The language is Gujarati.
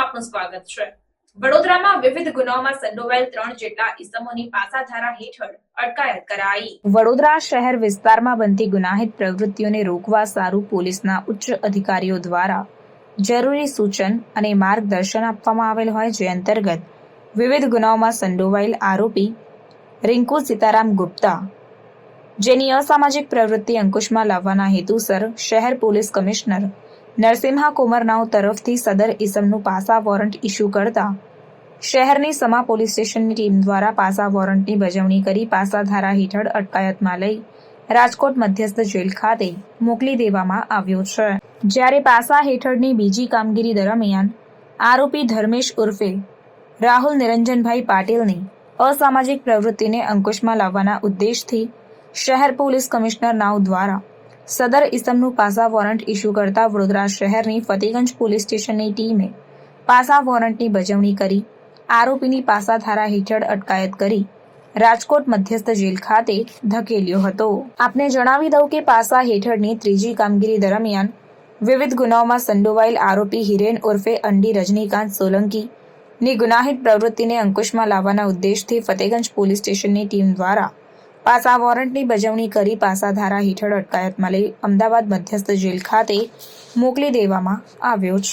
આપનું સ્વાગત છે. વડોદરામાં વિવિધ ગુનાઓમાં સંડોવાયેલ ત્રણ જેટલા ઇસમોની પાસાધારા હેઠળ અટકાયત કરાઈ. વડોદરા શહેર વિસ્તારમાં બનતી ગુનાહિત પ્રવૃત્તિઓને રોકવા સારું પોલીસના ઉચ્ચ અધિકારીઓ દ્વારા જરૂરી સૂચન અને માર્ગદર્શન આપવામાં આવેલ હોય જે અંતર્ગત વિવિધ ગુનાઓમાં સંડોવાયેલ આરોપી રિંકુ સીતારામ ગુપ્તા, જેની અસામાજિક પ્રવૃત્તિ અંકુશમાં લાવવાના હેતુસર શહેર પોલીસ કમિશનર નરસિંહા કુમરનાવ તરફથી સદર ઇસમનું પાસા વોરંટ ઇસ્યુ કરતા શહેરની સમા પોલીસ સ્ટેશનની ટીમ દ્વારા પાસા વોરંટની બજવણી કરી પાસા ધારા હેઠળ અટકાયતમાં લઈ રાજકોટ મધ્યસ્થ જેલ ખાતે મોકલી દેવામાં આવ્યો છે. જ્યારે પાસા હેઠળની બીજી કામગીરી દરમિયાન આરોપી ધર્મેશ ઉર્ફે રાહુલ નિરંજનભાઈ પાટીલની અસામાજિક પ્રવૃત્તિને અંકુશમાં લાવવાના ઉદ્દેશથી શહેર પોલીસ કમિશનર નાવ દ્વારા સદર ઇસમનું પાસા વોરંટ ઇસ્યુ કરતા વડોદરા શહેરની ફતેગંજ પોલીસ સ્ટેશનની ટીમે પાસા વોરંટની બજવણી કરી. આરોપીની પાસા ધારા હેઠળ અટકાયત કરી. રાજકોટ મધ્યસ્થ જેલ ખાતે ધકેલ્યો હતો. આપને જણાવી દઉં કે પાસા હેઠળની ત્રીજી કામગીરી દરમિયાન વિવિધ ગુનાઓમાં સંડોવાયેલ આરોપી હિરેન ઉર્ફે અંડી રજનીકાંત સોલંકી ની ગુનાહિત પ્રવૃત્તિને અંકુશમાં લાવવાના ઉદ્દેશથી ફતેગંજ પોલીસ સ્ટેશનની ટીમ દ્વારા પાસા વોરંટની બજવણી કરી પાસા ધારા હેઠળ અટકાયતમાં લઈ અમદાવાદ મધ્યસ્થ જેલ ખાતે મોકલી દેવામાં આવ્યો છે.